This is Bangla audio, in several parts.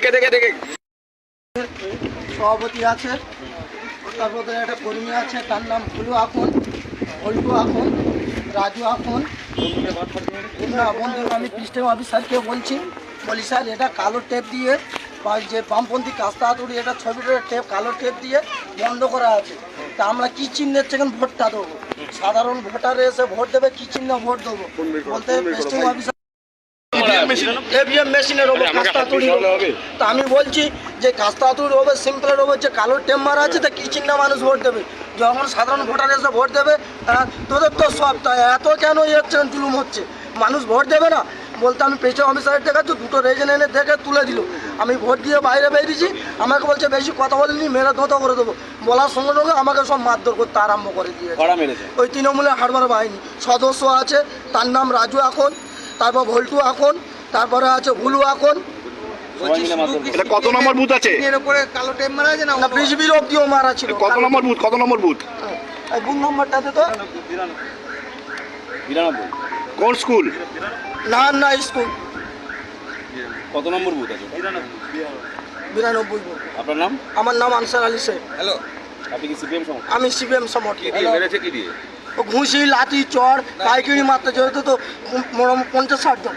দেখে দেখে দেখে। সভাপতি আছে তারপরে একটা কর্মী আছে তার নাম ফুলু আখন অল্টু আখন রাজু আখন বন্ধু আমি সিস্টেম অফিসারকে বলছি। বলি স্যার এটা কালো টেপ দিয়ে বা যে বামপন্থী কাস্তা হাতুড়ি এটা ছবিটার টেপ কালো টেপ দিয়ে বন্ধ করা আছে। তা আমরা কি চিহ্নের থেকে ভোটটা দেবো। সাধারণ ভোটারে এসে ভোট দেবে কি চিহ্ন ভোট দেবো? বলতে সিস্টেম অফিসার এভিএম মেশিনের ওপর কাস্তা তুড়ি তা আমি বলছি যে কাস্তা তুড়ি হবে সিম্পলের ওপর যে কালো টেম্বার আছে তা কি চিহ্ন মানুষ ভোট দেবে? যখন সাধারণ ভোটার এসে ভোট দেবে তোদের তো সব তাই এত কেন হচ্ছে জুলুম হচ্ছে? মানুষ ভোট দেবে না? বলতে আমি পেছনে অফিসারের দেখাচ্ছি দুটো রেজেন এনে দেখে তুলে দিল। আমি ভোট দিয়ে বাইরে বেরিয়েছি আমাকে বলছে বেশি কথা বলিনি মেরে ধোতা করে দেবো। বলার সঙ্গে সঙ্গে আমাকে সব মারধর করতে আরম্ভ করে মেরেছে। ওই তৃণমূলের হারবার বাহিনী। সদস্য আছে তার নাম রাজু এখন তারপর ভল্টু এখন তারপরে আছে ভুলু মারধর এটা কত নম্বর বুথ আছে? না বিজবির অব্দিও মারা ছিল। কত নম্বর বুথ? কত নম্বর বুথ? এই বুথ নম্বরটাতে তো। বিরানব্বই। কোন স্কুল? না না স্কুল। কত নম্বর বুথ আছে? বিরানব্বই বুথ। আপনার নাম? আমার নাম আনসার আলী শেখ। হ্যালো। আপনি কি সিপিএম সমর্থক? আমি সিপিএম সমর্থক। মেরেছে কি দিয়ে? ও ঘুষি লাঠি চড় পাইকারি মারতে যেহেতু তো মোটামুটি পঞ্চাশ ষাট জন।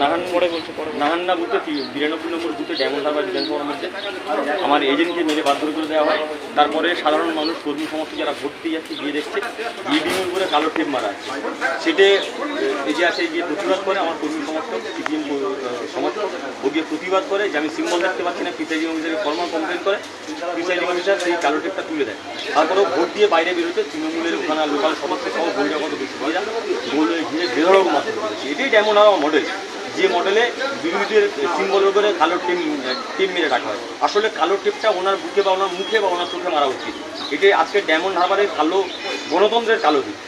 নাহান পরে বলছে। পরে নাহান্না বুথে বিরানব্বই নম্বর বুথে ডেমন হারবার বিধানসভার মধ্যে আমার এজেন্টকে মেরে বাধ্য করে দেওয়া হয়। তারপরে সাধারণ মানুষ, কর্মী সমস্ত যারা দিয়ে যাচ্ছে, গিয়ে দেখছে ইডিএম উপরে কালো টেপ মারা সেটে যে আছে গিয়ে প্রতিবাদ করে আমার কর্মী সমর্থক, সিপিএম সমর্থক, ও গিয়ে প্রতিবাদ করে, যে আমি সিম্বল দেখতে পাচ্ছি না প্রিসাইডিং অফিসারকে ফর্মাল কমপ্লেন করে প্রিসাইডিং অফিসার সেই কালো টেপটা তুলে দেয়। তারপরেও ভোট দিয়ে বাইরে বেরোতে তৃণমূলের ওখানে লোকাল সমাজকে সহ বহিরাগত ব্যক্তিরা গোল ঘিরে মাত্র করেছে এটাই ডেমন হাওয়া মডেল যে মডেলে বিরোধীদের সিম্বলের করে কালো টিম টিম মেরে রাখা হয়। আসলে কালো টিপটা ওনার বুকে বা ওনার মুখে বা ওনার চোখে মারা উচিত। এটাই আজকে ডায়মন্ড হারবারের কালো গণতন্ত্রের কালো দিক।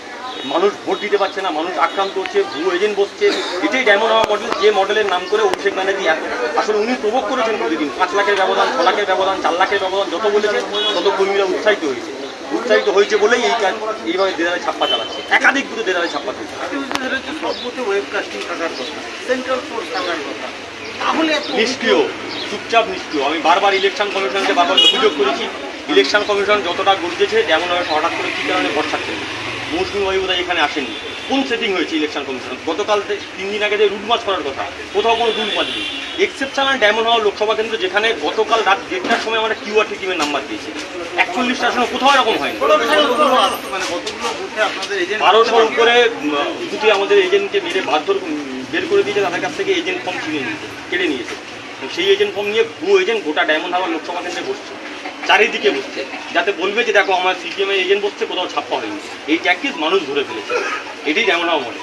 মানুষ ভোট দিতে পারছে না, মানুষ আক্রান্ত হচ্ছে, ভুয়ো এজেন্ট বসছে। এটাই ডায়মন্ড হারবার মডেল যে মডেলের নাম করে অভিষেক ব্যানার্জি এত আসলে উনি প্রভোগ করেছেন প্রতিদিন। পাঁচ লাখের ব্যবধান, ছ লাখের ব্যবধান, চার লাখের ব্যবধান, যত বলেছেন তত কর্মীরা উৎসাহিত হয়েছে। উৎসাহিত হয়েছে বলেই এই কাজ এইভাবে দেদারে ছাপ্পা চালাচ্ছে। একাধিক দুটো দেদারে ছাপ্পা চলছে নিষ্ক্রিয় চুপচাপ নিষ্ক্রিয়। আমি বারবার ইলেকশন কমিশনকে বারবার অভিযোগ করেছি। ইলেকশন কমিশন যতটা গর্জেছে যেমন হঠাৎ করে কী কারণে ভরসা থাকছে মৌসুমী বাবু বোধহয় এখানে আসেনি। কোন সেটিং হয়েছে ইলেকশন কমিশন গতকাল তিন দিন আগে যে রুট মাছ করার কথা, কোথাও কোনো রুট মাছ নেই। এক্সেপশনাল ডায়মন্ড হাওয়া লোকসভা কেন্দ্র যেখানে গতকাল রাত দেড়টার সময় আমরা কিউআরটি টিমের নাম্বার দিয়েছি একচল্লিশটা আসনে কোথাও এরকম হয়নি। বারোশোর উপরে দুটি আমাদের এজেন্টকে মেরে বাধ্য বের করে দিয়েছে, তাদের কাছ থেকে এজেন্ট ফর্ম ছিনিয়ে নিয়েছে, কেড়ে নিয়েছে। সেই এজেন্ট ফর্ম নিয়ে ভুয়ো এজেন্ট গোটা ডায়মন্ড হাওয়া লোকসভা কেন্দ্রে বসছে। চারিদিকে বসছে। যাতে বলবে যে, দেখো, আমার সিপিএমএর এজেন্ট বসছে, কোথাও ছাপ্পা হয়নি। এই ট্যাকটিস মানুষ ধরে ফেলেছে। এটি যেমন আমার মনে